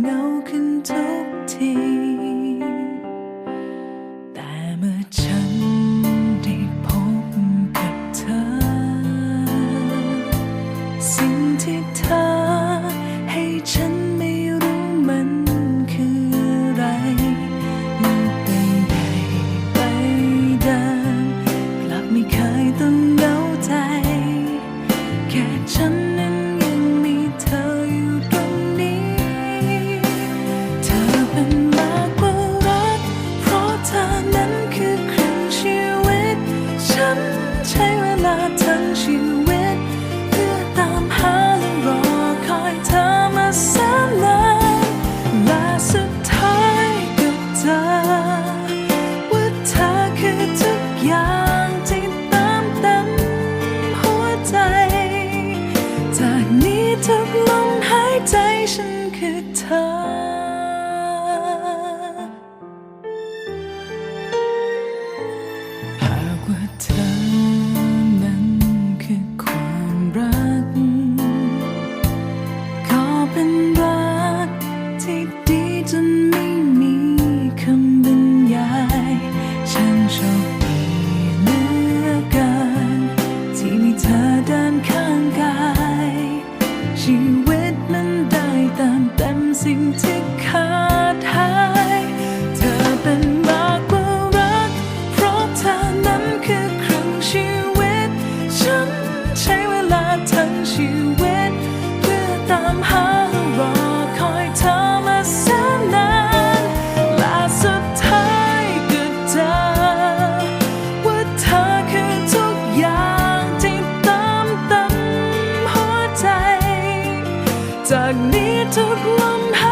เงาขึ้นทุกที แต่เมื่อฉันได้พบกับเธอ สิ่งที่เธอให้ฉันไม่รู้มันคืออะไรเมื่ไปไหไปดินกลับไม่เคยต้องเหงาใจ แค่ฉันนั้น took my ชีวิตมันได้ตามเต็มสิ่งที่ขาดหาย เธอเป็นมากกว่ารัก เพราะเธอนั้นคือครึ่งชีวิต ฉันใช้เวลาทั้งชีวิต เพื่อตามหา จากนี้ทุกลมหาย